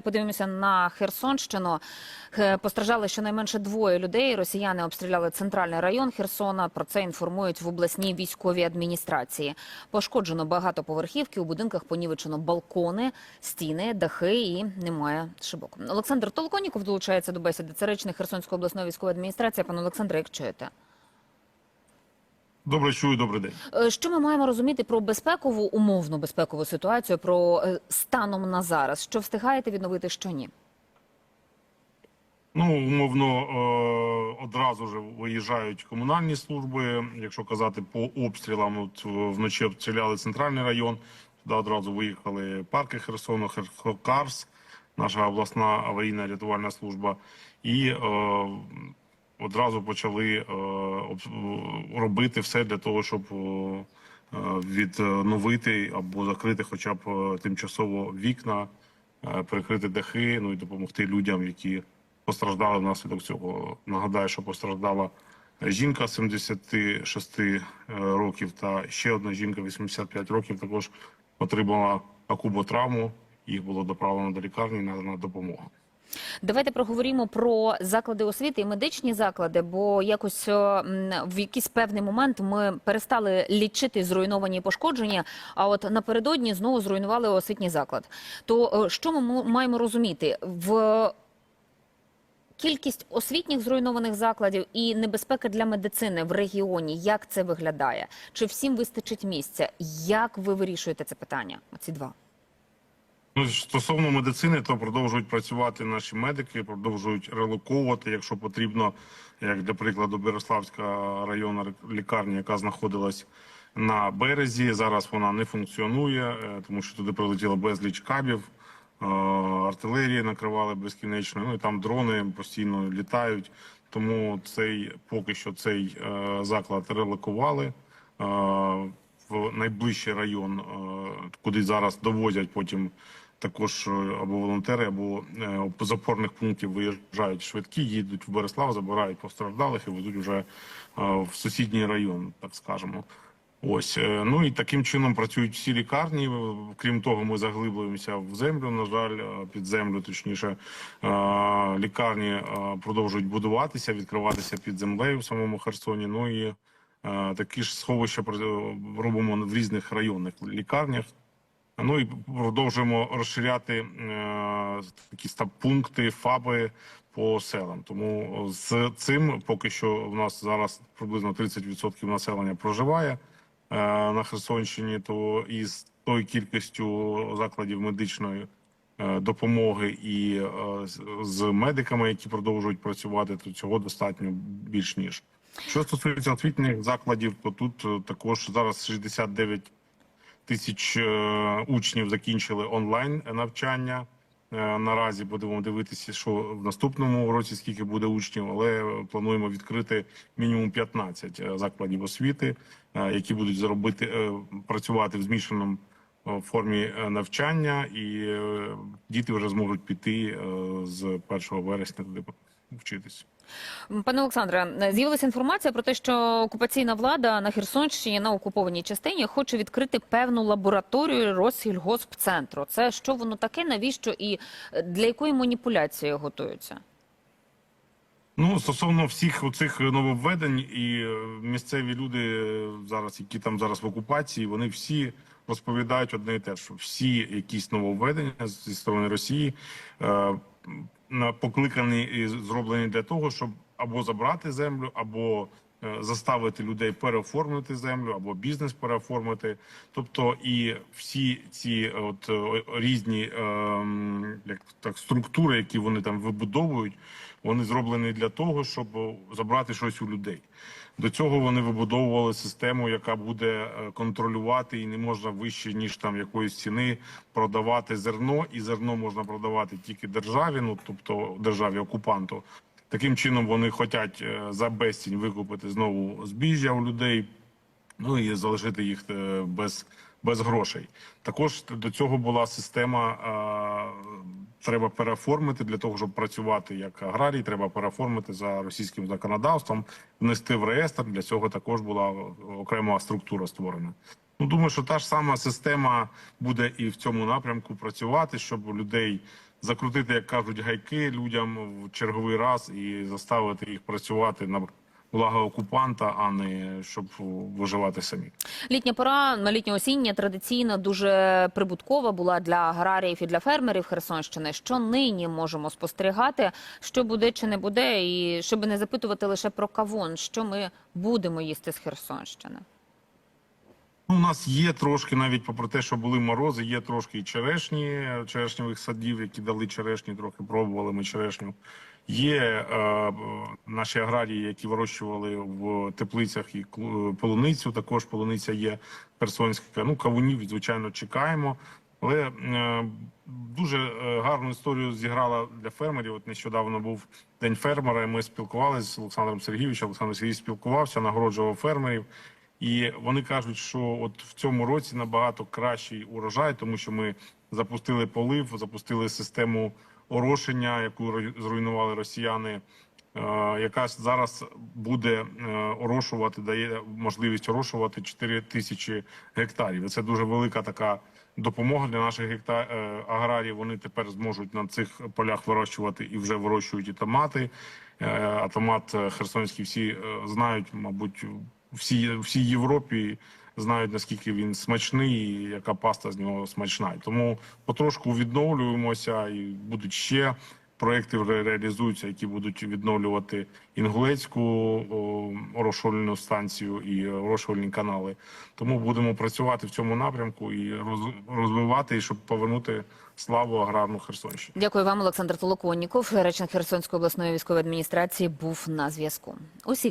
Подивимося на Херсонщину. Постраждали щонайменше двоє людей. Росіяни обстріляли центральний район Херсона. Про це інформують в обласній військовій адміністрації. Пошкоджено багатоповерхівки. У будинках понівечено балкони, стіни, дахи і немає шибок. Олександр Толконіков долучається до бесіди. Це речник Херсонської обласної військової адміністрації. Пане Олександре, як чуєте? Добре, чую, добрий день. Е, Що ми маємо розуміти про безпекову, умовну безпекову ситуацію, про е, станом на зараз? Що встигаєте відновити, що ні? Ну, умовно, е, одразу ж виїжджають комунальні служби. Якщо казати по обстрілам, от вночі обстріляли центральний район. Туди одразу виїхали парки Херсону, Хер- Карс, наша обласна аварійна рятувальна служба, і одразу почали е, робити все для того, щоб е, е, відновити або закрити, хоча б тимчасово вікна, перекрити дахи, ну і допомогти людям, які постраждали внаслідок цього. Нагадаю, що постраждала жінка 76 років та ще одна жінка 85 років також отримала акуботравму. Їх було доправлено до лікарні на, на допомогу. Давайте проговоримо про заклади освіти і медичні заклади, бо якось е, в якийсь певний момент ми перестали лічити зруйновані пошкодження. А от напередодні знову зруйнували освітній заклад. То е, що ми мо- маємо розуміти в кількість освітніх зруйнованих закладів і небезпека для медицини в регіоні? Як це виглядає? Чи всім вистачить місця? Як ви вирішуєте це питання? Оці два. Ну, стосовно медицини, то продовжують працювати наші медики, продовжують релоковувати, якщо потрібно, як для прикладу, Береславська районна лікарня, яка знаходилась на березі. Зараз вона не функціонує, е, тому що туди прилетіло безліч кабів, е, артилерії накривали безкінечно. Ну і там дрони постійно літають. Тому цей поки що цей е, заклад релокували. В найближчий район, куди зараз довозять потім також е, або волонтери, або е, з опорних пунктів виїжджають швидкі, їдуть в Береслав, забирають постраждалих і везуть вже е, в сусідній район, так скажемо. Ось ну і таким чином працюють всі лікарні. Крім того, ми заглиблюємося в землю. На жаль, під землю, точніше, лікарні продовжують будуватися, відкриватися під землею в самому Херсоні. Ну і такі ж сховища робимо в різних районних лікарнях. Ну і продовжуємо розширяти е, такі стаб-пункти, фаби по селам. Тому з цим поки що в нас зараз приблизно 30% населення проживає е, на Херсонщині, то із тою кількістю закладів медичної е, допомоги і з- медиками, які продовжують працювати, то цього достатньо більш ніж. Що стосується освітніх закладів, то тут також зараз 69 тисяч е, учнів закінчили онлайн навчання. Е, Наразі будемо дивитися, що в наступному році скільки буде учнів, але плануємо відкрити мінімум 15 е, закладів освіти, які будуть зробити працювати в змішаному формі навчання, і діти вже зможуть піти з 1 вересня туди вчитись. Пане Олександре, з'явилася інформація про те, що окупаційна влада на Херсонщині на окупованій частині хоче відкрити певну лабораторію Россільгоспцентру. Це що воно таке? Навіщо і для якої маніпуляції готуються? Ну, стосовно всіх оцих нововведень і е, місцеві люди е, зараз, які там зараз в окупації, вони всі розповідають одне і те, що всі якісь нововведення зі сторони Росії е, покликані і зроблені для того, щоб або забрати землю, або заставити людей переоформити землю, або бізнес переоформити. Тобто, і всі ці е, от е, різні як так структури, які вони там вибудовують, вони зроблені для того, щоб забрати щось у людей. До цього вони вибудовували систему, яка буде е, контролювати і не можна вище ніж там якоїсь ціни продавати зерно, і зерно можна продавати тільки державі, ну тобто державі окупанту. Таким чином вони хочуть е, за безцінь викупити знову збіжжя у людей, ну і залишити їх е, без, без грошей. Також до цього була система. е, Треба переоформити для того, щоб працювати як аграрій. Треба переоформити за російським законодавством, внести в реєстр. Для цього також була окрема структура створена. Ну думаю, що та ж сама система буде і в цьому напрямку працювати, щоб людей закрутити, як кажуть, гайки людям в черговий раз і заставити їх працювати на благо окупанта, а не щоб виживати самі. Літня пора, на літнє осіння традиційно дуже прибуткова була для аграріїв і для фермерів Херсонщини. Що нині можемо спостерігати, що буде чи не буде, і щоб не запитувати лише про кавун, що ми будемо їсти з Херсонщини. Ну, у нас є трошки, навіть попри те, що були морози, є трошки і черешні, черешневих садів, які дали черешні, трохи пробували ми черешню. Є е, наші аграрії, які вирощували в теплицях і полуницю. Також полуниця є херсонська. Ну, кавунів, звичайно, чекаємо. Але е, дуже е, гарну історію зіграла для фермерів. От нещодавно був день фермера. і Ми спілкувалися з Олександром Сергійовичем. Олександр Сергійович спілкувався, нагороджував фермерів. І вони кажуть, що от в цьому році набагато кращий урожай, тому що ми запустили полив, запустили систему орошення, яку зруйнували росіяни, е, яка зараз буде е, орошувати, дає можливість орошувати 4 тисячі гектарів. Це дуже велика така допомога для наших гекта... е, аграріїв. Вони тепер зможуть на цих полях вирощувати і вже вирощують і томати. А томат херсонський всі знають, мабуть, всі всій Європі знають наскільки він смачний, і яка паста з нього смачна. Тому потрошку відновлюємося, і будуть ще проекти реалізуються, які будуть відновлювати інгулецьку орошувальну станцію і орошувальні канали. Тому будемо працювати в цьому напрямку і роз- розвивати, і щоб повернути славу аграрну Херсонщині. Дякую вам, Олександр Толоконніков, речник Херсонської обласної військової адміністрації, був на зв'язку. Усі